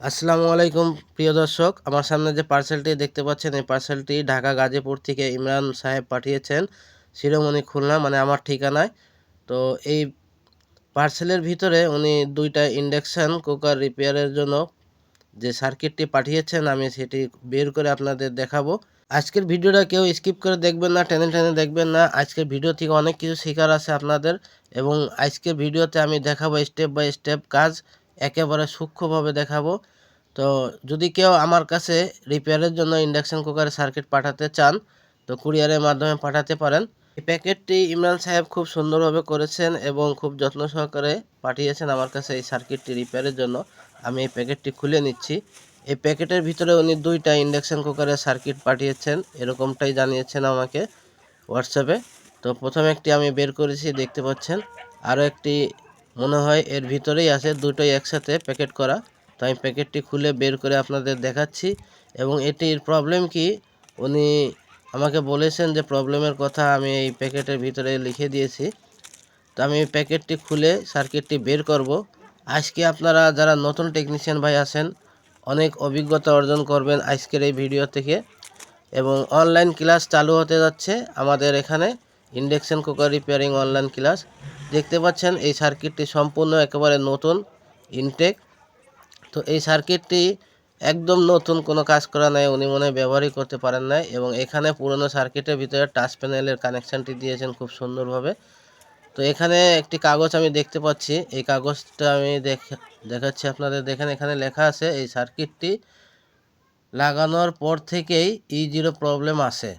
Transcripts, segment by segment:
আসসালামু আলাইকুম, প্রিয় দর্শক। আমার সামনে যে পার্সেলটি দেখতে পাচ্ছেন, এই পার্সেলটি ঢাকা গাজীপুর থেকে ইমরান সাহেব পাঠিয়েছেন। শিরোমণি খুলনা মানে আমার ঠিকানায়। তো এই পার্সেলের ভিতরে উনি দুইটা ইন্ডাকশান কুকার রিপেয়ারের জন্য যে সার্কিটটি পাঠিয়েছেন, আমি সেটি বের করে আপনাদের দেখাবো। আজকের ভিডিওটা কেউ স্কিপ করে দেখবেন না, টেনে টেনে দেখবেন না। আজকের ভিডিও থেকে অনেক কিছু শেখার আছে আপনাদের এবং আজকের ভিডিওতে আমি দেখাবো স্টেপ বাই স্টেপ কাজ। একেবারে সূক্ষ্মভাবে দেখাবো। তো যদি কেউ আমার কাছে রিপেয়ারের জন্য ইন্ডাকশান কুকারের সার্কিট পাঠাতে চান, তো কুরিয়ারের মাধ্যমে পাঠাতে পারেন। এই প্যাকেটটি ইমরান সাহেব খুব সুন্দরভাবে করেছেন এবং খুব যত্ন সহকারে পাঠিয়েছেন আমার কাছে এই সার্কিটটি রিপেয়ারের জন্য। আমি এই প্যাকেটটি খুলে নিচ্ছি। এই প্যাকেটের ভিতরে উনি দুইটা ইন্ডাকশান কুকারের সার্কিট পাঠিয়েছেন, এরকমটাই জানিয়েছেন আমাকে হোয়াটসঅ্যাপে। তো প্রথমে একটি আমি বের করেছি, দেখতে পাচ্ছেন। আরও একটি মনে হয় এর ভিতরেই আছে দুটোই একসাথে প্যাকেট করা। তো আমি প্যাকেটটি খুলে বের করে আপনাদের দেখাচ্ছি। এবং এটির প্রবলেম কি? উনি আমাকে বলেছেন যে প্রবলেমের কথা আমি এই প্যাকেটের ভিতরে লিখে দিয়েছি। তো আমি প্যাকেটটি খুলে সার্কিটটি বের করব। আজকে আপনারা যারা নতুন টেকনিশিয়ান ভাই আছেন, অনেক অভিজ্ঞতা অর্জন করবেন আজকের এই ভিডিও থেকে। এবং অনলাইন ক্লাস চালু হতে যাচ্ছে আমাদের এখানে। Induction cooker repairing online class দেখতে পাচ্ছেন, এই সার্কিটটি সম্পূর্ণ একেবারে নতুন ইনটেক তো এই সার্কিটটি একদম নতুন, কোনো কাজ করা নাই, উনি মনে ব্যবহারই করতে পারেন নাই, এবং এখানে পুরনো সার্কিটের ভিতরে টাচ প্যানেলের কানেকশানটি দিয়েছেন খুব সুন্দরভাবে। তো এখানে একটি কাগজ আমি দেখতে পাচ্ছি, এই কাগজটা আমি দেখাচ্ছি আপনাদের, দেখেন এখানে লেখা আছে, এই সার্কিটটি লাগানোর পর থেকেই ই জিরো প্রবলেম আসে।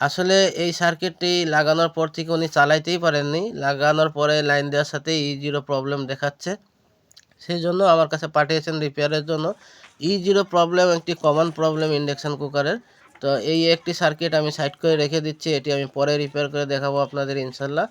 আসলে এই সার্কিটটি লাগানোর পর থেকে উনি চালাইতেই পারেননি। লাগানোর পরে লাইন দেওয়ার সাথে ই জিরো প্রবলেম দেখাচ্ছে। সেই জন্য আমার কাছে পাঠিয়েছেন রিপেয়ারের জন্য। ই জিরো প্রবলেম একটি কমন প্রবলেম ইন্ডাকশান কুকারের তো এই একটি সার্কিট আমি সাইড করে রেখে দিচ্ছি। এটি আমি পরে রিপেয়ার করে দেখাবো আপনাদের ইনশাল্লাহ।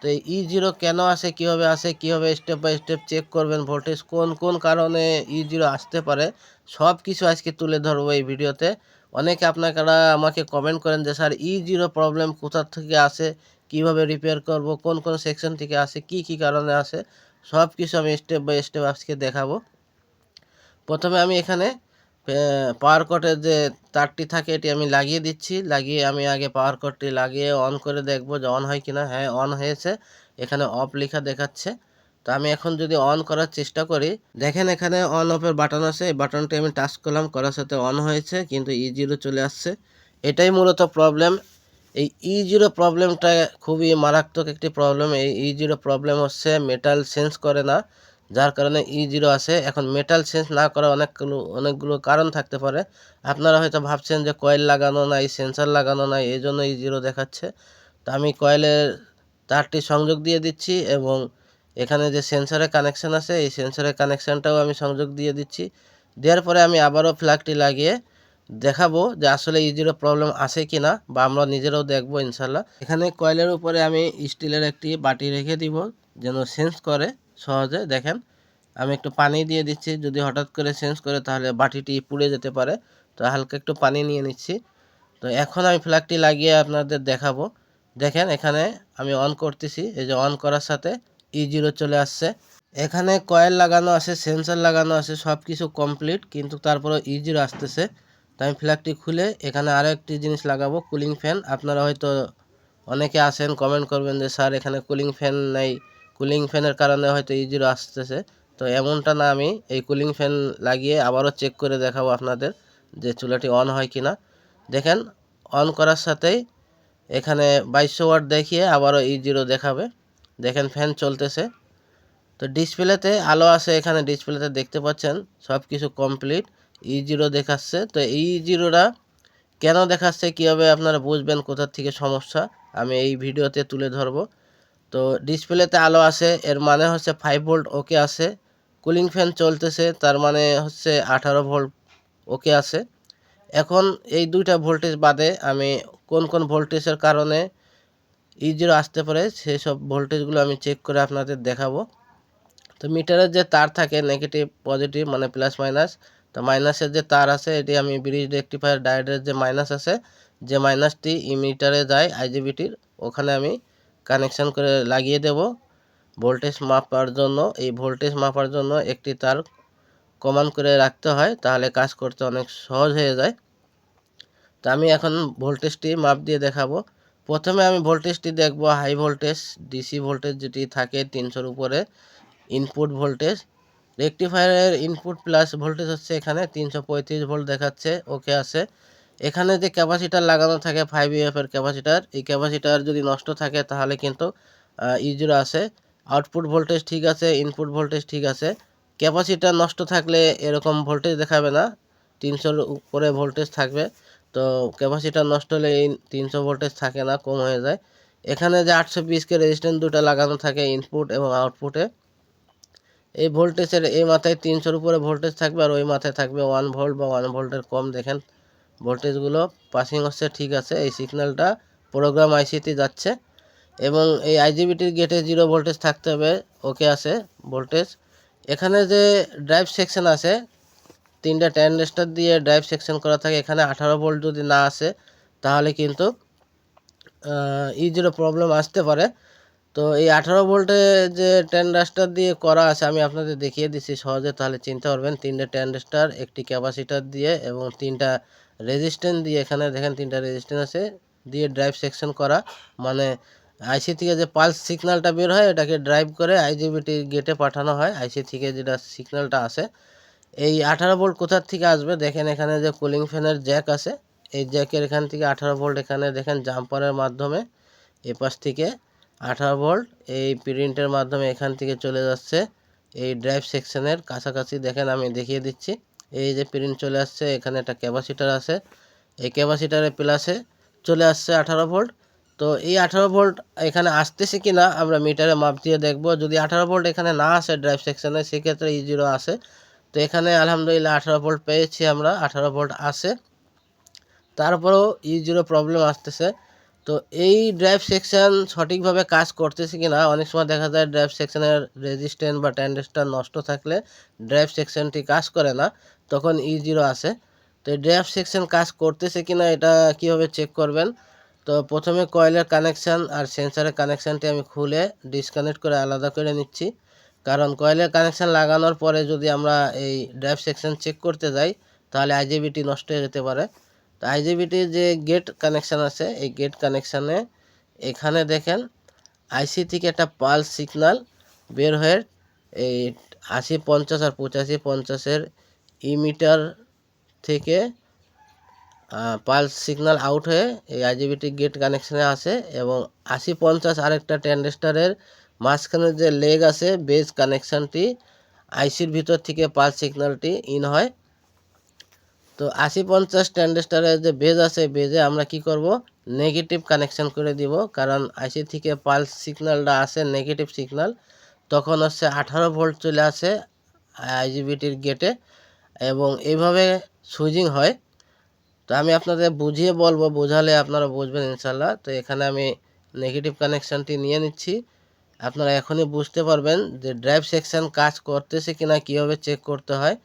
তো এই ই জিরো কেন আসে, কীভাবে আসে, কীভাবে স্টেপ বাই স্টেপ চেক করবেন ভোল্টেজ কোন কোন কারণে ই জিরো আসতে পারে সব কিছু আজকে তুলে ধরবো এই ভিডিওতে অনেকে আপনারা আমাকে কমেন্ট করেন যে, স্যার ই জিরো প্রবলেম কোথা থেকে আসে? কীভাবে রিপেয়ার করব? কোন কোন সেকশন থেকে আসে? কি কি কারণে আসে? সব কিছু আমি স্টেপ বাই স্টেপ আজকে দেখাবো। প্রথমে আমি এখানে পাওয়ার কটের যে তারটি থাকে, এটি আমি লাগিয়ে দিচ্ছি। লাগিয়ে আমি আগে পাওয়ার কটটি লাগিয়ে অন করে দেখব যে অন হয় কিনা। হ্যাঁ অন হয়েছে। এখানে অফ লেখা দেখাচ্ছে। তো আমি এখন যদি অন করার চেষ্টা করি, দেখেন এখানে অন অফের বাটন আছে, এই বাটনটি আমি টাচ করলাম, করার সাথে অন হয়েছে, কিন্তু ই জিরো চলে আসছে। এটাই মূলত প্রবলেম এই ই জিরো প্রবলেমটা খুবই মারাত্মক একটি প্রবলেম এই ই জিরো প্রবলেম হচ্ছে মেটাল সেন্স করে না, যার কারণে ই জিরো আসে এখন মেটাল সেন্স না করা অনেকগুলো অনেকগুলো কারণ থাকতে পারে। আপনারা হয়তো ভাবছেন যে কয়েল লাগানো নাই সেন্সার লাগানো নাই এই জন্য ই জিরো দেখাচ্ছে। তো আমি কয়েলের তারটি সংযোগ দিয়ে দিচ্ছি এবং এখানে যে সেন্সারের কানেকশান আছে, এই সেন্সারের কানেকশানটাও আমি সংযোগ দিয়ে দিচ্ছি। দেওয়ার পরে আমি আবারও ফ্ল্যাগটি লাগিয়ে দেখাবো যে আসলে ই জিরো প্রবলেম আছে কি না বা আমরা নিজেরাও দেখব ইনশাল্লাহ এখানে কয়েলের উপরে আমি স্টিলের একটি বাটি রেখে দিব যেন সেন্স করে সহজে। দেখেন, আমি একটু পানি দিয়ে দিচ্ছি। যদি হঠাৎ করে সেন্স করে তাহলে বাটিটি পুড়ে যেতে পারে। তো হালকা একটু পানি নিয়ে নিচ্ছি। তো এখন আমি ফ্ল্যাগটি লাগিয়ে আপনাদের দেখাবো। দেখেন, এখানে আমি অন করতেছি। এই যে অন করার সাথে ই জিরো চলে আসছে। এখানে কয়েল লাগানো আছে সেন্সার লাগানো আছে সব কিছু কমপ্লিট কিন্তু তারপরে ই জিরো আসতেছে। তো আমি ফ্ল্যাগটি খুলে এখানে আরও একটি জিনিস লাগাবো কুলিং ফ্যান আপনারা হয়তো অনেকে আসেন কমেন্ট করবেন যে, স্যার, এখানে কুলিং ফ্যান নেই। কুলিং ফ্যানের কারণে হয়তো ই জিরো আসতেছে। তো এমনটা না, আমি এই কুলিং ফ্যান লাগিয়ে আবারও চেক করে দেখাবো আপনাদের যে চুলাটি অন হয় কি না দেখেন অন করার সাথেই এখানে বাইশশো ওয়াট দেখিয়ে আবারও ই জিরো দেখাবে। দেখেন ফ্যান চলতেছে। তো ডিসপ্লেতে আলো আছে এখানে, ডিসপ্লেতে দেখতে পাচ্ছেন সব কিছু কমপ্লিট ই জিরো দেখাচ্ছে। তো এই জিরোটা কেন দেখাচ্ছে, কীভাবে আপনারা বুঝবেন, কোথার থেকে সমস্যা, আমি এই ভিডিওতে তুলে ধরবো। তো ডিসপ্লেতে আলো আছে, এর মানে হচ্ছে ফাইভ ভোল্ট ওকে আছে কুলিং ফ্যান চলতেছে, তার মানে হচ্ছে আঠারো ভোল্ট ওকে আছে। এখন এই দুইটা ভোল্টেজ বাদে আমি কোন কোন ভোল্টেজের কারণে ই জিরো আসতে পারে সেই সব ভোল্টেজগুলো আমি চেক করে আপনাদের দেখাবো। তো মিটারের যে তার থাকে নেগেটিভ পজিটিভ মানে প্লাস মাইনাস তো মাইনাসের যে তার আছে, এটি আমি ব্রিজ রেক্টিফায়ার ডায়োডের যে মাইনাস আছে, যে মাইনাসটি ইমিটারে যায় আইজিবিটির ওখানে আমি কানেকশান করে লাগিয়ে দেব। ভোল্টেজ মাপার জন্য, এই ভোল্টেজ মাপার জন্য একটি তার কমান করে রাখতে হয়, তাহলে কাজ করতে অনেক সহজ হয়ে যায়। তো আমি এখন ভোল্টেজটি মাপ দিয়ে দেখাবো। প্রথমে আমি ভোল্টেজটি দেখব, হাই ভোল্টেজ, ডিসি ভোল্টেজ যেটি থাকে তিনশোর উপরে, ইনপুট ভোল্টেজ। রেকটিফায়ারের ইনপুট প্লাস ভোল্টেজ হচ্ছে এখানে তিনশো পঁয়ত্রিশ ভোল্ট দেখাচ্ছে, ওকে আছে। এখানে যে ক্যাপাসিটার লাগানো থাকে ফাইভ ইএফ এর ক্যাপাসিটার, এই ক্যাপাসিটার যদি নষ্ট থাকে তাহলে কিন্তু ইজিরো আছে। আউটপুট ভোল্টেজ ঠিক আছে, ইনপুট ভোল্টেজ ঠিক আছে। ক্যাপাসিটার নষ্ট থাকলে এরকম ভোল্টেজ দেখাবে না, তিনশোর উপরে ভোল্টেজ থাকবে। তো ক্যাপাসিটার নষ্ট হলে এই তিনশো ভোল্টেজ থাকে না, কম হয়ে যায়। এখানে যে আটশো পিসকে রেজিস্ট্যান্স দুটো লাগানো থাকে ইনপুট এবং আউটপুটে এই ভোল্টেজের এই মাথায় তিনশোর উপরে ভোল্টেজ থাকবে আর ওই মাথায় থাকবে ওয়ান ভোল্ট বা ওয়ান ভোল্টের কম। দেখেন ভোল্টেজগুলো পাসিং হচ্ছে, ঠিক আছে। এই সিগন্যালটা প্রোগ্রাম আইসিতে যাচ্ছে এবং এই আইজিবিটির গেটে জিরো ভোল্টেজ থাকতে হবে। ওকে আছে ভোল্টেজ এখানে যে ড্রাইভ সেকশন আছে তিনটা ট্যান্ডেস্টার দিয়ে ড্রাইভ সেকশন করা থাকে, এখানে আঠারো ভোল্ট যদি না আসে, তাহলে কিন্তু ই জিরো প্রবলেম আসতে পারে। তো এই আঠারো ভোল্টে যে ট্যান্ডাস্টার দিয়ে করা আছে, আমি আপনাদের দেখিয়ে দিচ্ছি সহজে, তাহলে চিনতে পারবেন তিনটে ট্যান্ডাস্টার একটি ক্যাপাসিটার দিয়ে এবং তিনটা রেজিস্ট্যান্স দিয়ে, এখানে দেখেন তিনটা রেজিস্ট্যান্স আছে, দিয়ে ড্রাইভ সেকশন করা। মানে আইসি থেকে যে পালস সিগন্যালটা বের হয়, এটাকে ড্রাইভ করে আইজিবিটি গেটে পাঠানো হয়। আইসি থেকে যেটা সিগন্যালটা আসে এই আঠারো ভোল্ট কোথার থেকে আসবে? দেখেন এখানে যে কুলিং ফ্যানের জ্যাক আছে, এই জ্যাকের এখান থেকে আঠারো ভোল্ট এখানে দেখেন জাম্পারের মাধ্যমে এপাশ থেকে আঠারো ভোল্ট এই প্রিন্টের মাধ্যমে এখান থেকে চলে যাচ্ছে। এই ড্রাইভ সেকশনের কাছাকাছি দেখেন আমি দেখিয়ে দিচ্ছি। এই যে প্রিন্ট চলে আসছে, এখানে একটা ক্যাপাসিটার আছে। এই ক্যাপাসিটারের প্লাসে চলে আসছে আঠারো ভোল্ট। তো এই আঠারো ভোল্ট এখানে আসতেছে কি না আমরা মিটারে মাপ দিয়ে দেখব। যদি আঠারো ভোল্ট এখানে না আসে ড্রাইভ সেকশনে সেক্ষেত্রে ই জিরো আসে। তো এখানে আলহামদুলিল্লাহ আঠারো ভোল্ট পেয়েছি আমরা, আঠারো ভোল্ট আসে তারপরেও ই জিরো প্রবলেম আসতেছে। তো এই ড্রাইভ সেকশন সঠিকভাবে কাজ করতেছে কি না অনেক সময় দেখা যায় ড্রাইভ সেকশানের রেজিস্ট্যান্স বা ট্যান্ডেস্টার নষ্ট থাকলে ড্রাইভ সেকশনটি কাজ করে না, তখন ই জিরো আসে তো এই ড্রাইভ সেকশন কাজ করতেছে কি না এটা কীভাবে চেক করবেন? তো প্রথমে কয়েলের কানেকশান আর সেন্সারের কানেকশানটি আমি খুলে ডিসকানেক্ট করে আলাদা করে নিচ্ছি। কারণ কয়েলের কানেকশান লাগানোর পরে যদি আমরা এই ড্রাইভ সেকশন চেক করতে যাই, তাহলে আইজিবিটি নষ্ট হয়ে যেতে পারে। তো আইজিবিটির যে গেট কানেকশান আছে, এই গেট কানেকশানে এখানে দেখেন আইসি থেকে একটা পালস সিগনাল বের হয়ে এই আশি পঞ্চাশ আর পঁচাশি পঞ্চাশের ইমিটার থেকে পালস সিগনাল আউট হয়ে এই আইজিবিটি গেট কানেকশানে আসে এবং আশি পঞ্চাশ আরেকটা ট্যান্ডেস্টারের মাঝখানে যে লেগ আছে বেজ কানেকশানটি, আইসির ভিতর থেকে পালস সিগন্যালটি ইন হয়। তো আশি পঞ্চাশ ট্যান্ডেস্টারের যে বেজ আছে, বেজে আমরা কি করব? নেগেটিভ কানেকশান করে দিব, কারণ আইসি থেকে পালস সিগন্যালটা আসে, নেগেটিভ সিগন্যাল। তখন হচ্ছে আঠারো ভোল্ট চলে আসে আইজিবিটির গেটে, এবং এইভাবে সুইচিং হয়। তো আমি আপনাদের বুঝিয়ে বলব, বোঝালে আপনারা বুঝবেন ইনশাল্লাহ তো এখানে আমি নেগেটিভ কানেকশানটি নিয়ে নিচ্ছি। আপনারা এখনই বুঝতে পারবেন যে ড্রাইভ সেকশন কাজ করতেছে কিনা, কীভাবে চেক করতে হয়।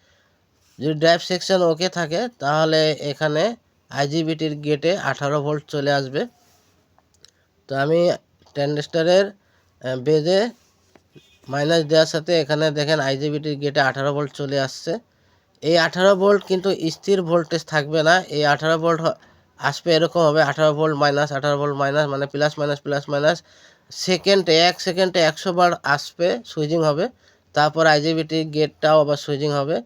যদি ড্রাইভ সেকশন ওকে থাকে, তাহলে এখানে আইজিবিটির গেটে আঠারো ভোল্ট চলে আসবে। তো আমি ট্যান্ডেস্টারের বেজে মাইনাস দেওয়ার সাথে এখানে দেখেন আইজিবিটির গেটে আঠারো ভোল্ট চলে আসছে। এই আঠারো ভোল্ট কিন্তু স্থির ভোল্টেজ থাকবে না। এই আঠারো ভোল্ট আসবে এরকম হবে, আঠারো ভোল্ট মাইনাস আঠারো ভোল্ট মাইনাস মানে প্লাস মাইনাস প্লাস মাইনাস সেকেন্ডে, এক সেকেন্ডে একশো বার আসবে, সুইচিং হবে। তারপর আইজিবিটি গেটটাও আবার সুইচিং হবে।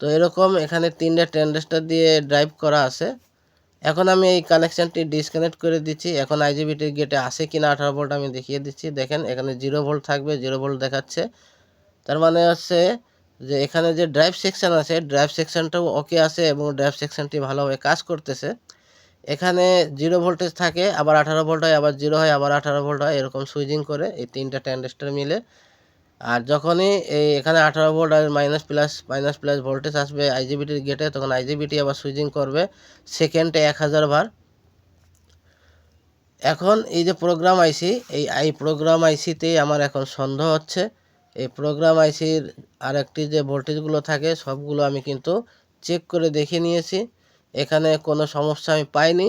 তো এরকম এখানে তিনটে ট্যান্ডেস্টার দিয়ে ড্রাইভ করা আছে। এখন আমি এই কানেকশানটি ডিসকানেক্ট করে দিচ্ছি। এখন আইজিবিটির গেটে আসে কিনা আঠারো ভোল্ট আমি দেখিয়ে দিচ্ছি। দেখেন, এখানে জিরো ভোল্ট থাকবে জিরো ভোল্ট দেখাচ্ছে। তার মানে হচ্ছে যে এখানে যে ড্রাইভ সেকশন আছে ড্রাইভ সেকশনটাও ওকে আছে এবং ড্রাইভ সেকশনটি ভালোভাবে কাজ করতেছে। এখানে জিরো ভোল্টেজ থাকে, আবার আঠারো ভোল্ট হয়, আবার জিরো হয়, আবার আঠারো ভোল্ট হয়, এরকম সুইচিং করে এই তিনটা ট্যান্ডেস্টার মিলে। আর যখনই এই এখানে আঠারো ভোল্ট আর minus plus minus plus voltage আসবে আইজিবিটির গেটে তখন আইজিবিটি আবার সুইচিং করবে সেকেন্ডে এক হাজার বার। এখন এই যে প্রোগ্রাম আইসি এই আই প্রোগ্রাম আইসিতেই আমার এখন সন্দেহ হচ্ছে। এই প্রোগ্রাম আইসির আরেকটি যে ভোল্টেজগুলো থাকে, সবগুলো আমি কিন্তু চেক করে দেখে নিয়েছি। এখানে কোনো সমস্যা আমি পাইনি।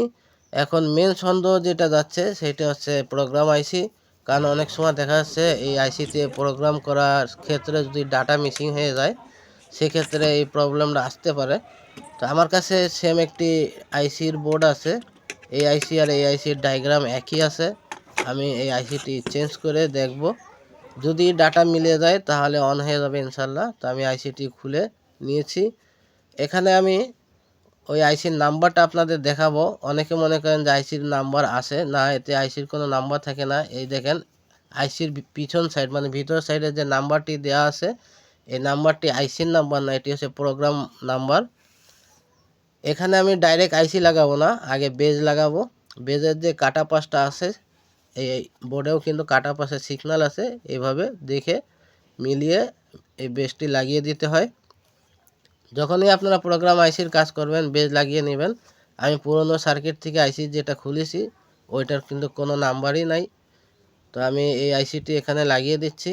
এখন মেন সন্দেহ যেটা যাচ্ছে, সেটা হচ্ছে প্রোগ্রাম আইসি কারণ অনেক সময় দেখা যাচ্ছে এই আইসিতে প্রোগ্রাম করার ক্ষেত্রে যদি ডাটা মিসিং হয়ে যায়, সেক্ষেত্রে এই প্রবলেমটা আসতে পারে। তো আমার কাছে সেম একটি আইসির বোর্ড আছে। এই আইসি আর এই আইসির ডায়াগ্রাম একই আছে। আমি এই আইসিটি চেঞ্জ করে দেখব। যদি ডাটা মিলে যায়, তাহলে অন হয়ে যাবে ইনশাল্লাহ। তো আমি আইসিটি খুলে নিয়েছি। এখানে আমি ওই আইসির নাম্বারটা আপনাদের দেখাবো। অনেকে মনে করেন যে আইসির নাম্বার আছে। না, এতে আইসির কোনো নাম্বার থাকে না। এই দেখেন, আইসির পিছন সাইড মানে ভিতর সাইডে যে নাম্বারটি দেওয়া আছে, এই নাম্বারটি আইসির নাম্বার না, এটি হচ্ছে প্রোগ্রাম নাম্বার। এখানে আমি ডাইরেক্ট আইসি লাগাবো না, আগে বেজ লাগাবো। বেজের যে কাটা পাশটা আছে, এই বোর্ডেও কিন্তু কাটা পাশে সিগনাল আছে। এইভাবে দেখে মিলিয়ে এই বেজটি লাগিয়ে দিতে হয়। যখনই আপনারা প্রোগ্রাম আইসির কাজ করবেন বেজ লাগিয়ে নেবেন, আমি পুরনো সার্কিট থেকে আইসি যেটা খুলেছি, ওইটার কিন্তু কোনো নাম্বারই নাই। তো আমি এই আইসিটি এখানে লাগিয়ে দিচ্ছি।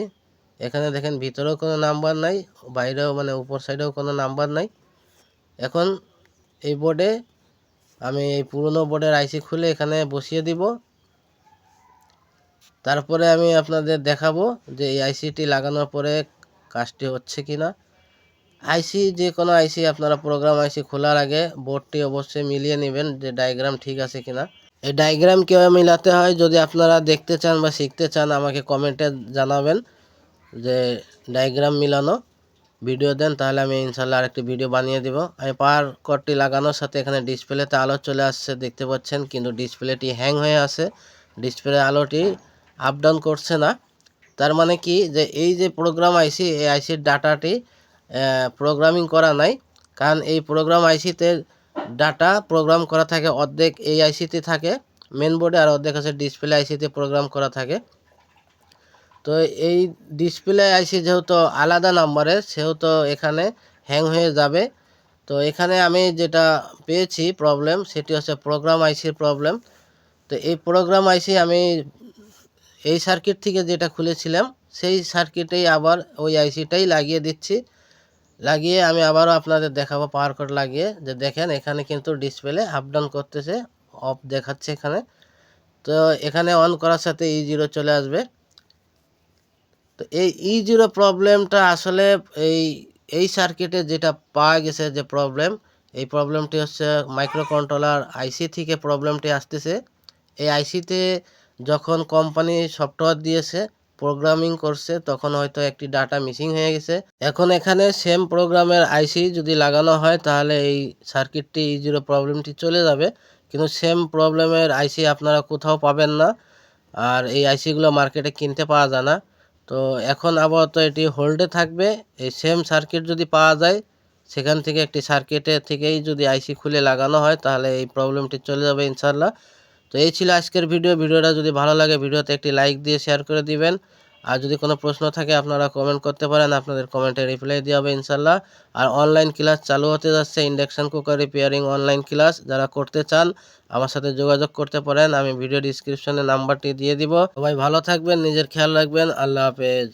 এখানে দেখেন ভিতরেও কোনো নাম্বার নাই, বাইরেও মানে উপর সাইডেও কোনো নাম্বার নাই। এখন এই বোর্ডে আমি এই পুরনো বোর্ডের আইসি খুলে এখানে বসিয়ে দিব। তারপরে আমি আপনাদের দেখাবো যে এই আইসিটি লাগানোর পরে কাজটি হচ্ছে কি না আইসি যে কোনো আইসি আপনারা প্রোগ্রাম আইসি খোলার আগে বোর্ডটি অবশ্যই মিলিয়ে নেবেন যে ডায়াগ্রাম ঠিক আছে কিনা। এই ডায়াগ্রাম কীভাবে মিলাতে হয়, যদি আপনারা দেখতে চান বা শিখতে চান, আমাকে কমেন্টে জানাবেন যে ডায়াগ্রাম মিলানো। ভিডিও দেন, তাহলে আমি ইনশাল্লাহ আরেকটি ভিডিও বানিয়ে দিব। আমি পাওয়ার কর্ডটি লাগানোর সাথে এখানে ডিসপ্লেতে আলো চলে আসছে, দেখতে পাচ্ছেন, কিন্তু ডিসপ্লেটি হ্যাং হয়ে আছে। ডিসপ্লে আলোটি আপ ডাউন করছে না। তার মানে কি? যে এই যে প্রোগ্রাম আইসি এই আইসির ডাটাটি প্রোগ্রামিং করা নাই। কারণ এই প্রোগ্রাম আইসিতে ডাটা প্রোগ্রাম করা থাকে, অর্ধেক এই আইসিতে থাকে মেন বোর্ডে আর অর্ধেক আছে ডিসপ্লে আইসিতে প্রোগ্রাম করা থাকে। তো এই ডিসপ্লে আইসি যেহেতু আলাদা নাম্বারের সেহেতু এখানে হ্যাং হয়ে যাবে। তো এখানে আমি যেটা পেয়েছি প্রবলেম সেটি হচ্ছে প্রোগ্রাম আইসির প্রবলেম তো এই প্রোগ্রাম আইসি আমি এই সার্কিট থেকে যেটা খুলেছিলাম, সেই সার্কিটেই আবার ওই আইসিটাই লাগিয়ে দিচ্ছি। লাগিয়ে আমি আবারও আপনাদের দেখাবো পাওয়ার কোড লাগিয়ে। যে দেখেন, এখানে কিন্তু ডিসপ্লে আপ ডাউন করতেছে অফ দেখাচ্ছে এখানে। তো এখানে অন করার সাথে ই জিরো চলে আসবে। তো এই ই জিরো প্রবলেমটা আসলে এই এই সার্কিটে যেটা পাওয়া গেছে যে প্রবলেম এই প্রবলেমটি হচ্ছে মাইক্রো কন্ট্রোলার আইসি থেকে প্রবলেমটি আসতেছে। এই আইসিতে যখন কোম্পানি সফটওয়্যার দিয়েছে প্রোগ্রামিং করছে, তখন হয়তো একটি ডাটা মিসিং হয়ে গেছে। এখন এখানে সেম প্রোগ্রামের আইসি যদি লাগানো হয়, তাহলে এই সার্কিটটি ই জিরো প্রবলেমটি চলে যাবে। কিন্তু সেম প্রবলেমের আইসি আপনারা কোথাও পাবেন না, আর এই আইসিগুলো মার্কেটে কিনতে পাওয়া যায় না। তো এখন আপাতত এটি হোল্ডে থাকবে। এই সেম সার্কিট যদি পাওয়া যায়, সেখান থেকে একটি সার্কিটে থেকেই যদি আইসি খুলে লাগানো হয়, তাহলে এই প্রবলেমটি চলে যাবে ইনশাল্লাহ তো এই ছিল আজকের ভিডিও। ভিডিওটা যদি ভালো লাগে, ভিডিওতে একটি লাইক দিয়ে শেয়ার করে দিবেন। আর যদি কোনো প্রশ্ন থাকে, আপনারা কমেন্ট করতে পারেন। আপনাদের কমেন্টে রিপ্লাই দেওয়া হবে ইনশাল্লাহ। আর অনলাইন ক্লাস চালু হতে যাচ্ছে induction cooker repairing online class যারা করতে চান, আমার সাথে যোগাযোগ করতে পারেন। আমি ভিডিও ডিসক্রিপশনে নাম্বারটি দিয়ে দিব। সবাই ভালো থাকবেন, নিজের খেয়াল রাখবেন। আল্লাহ হাফেজ।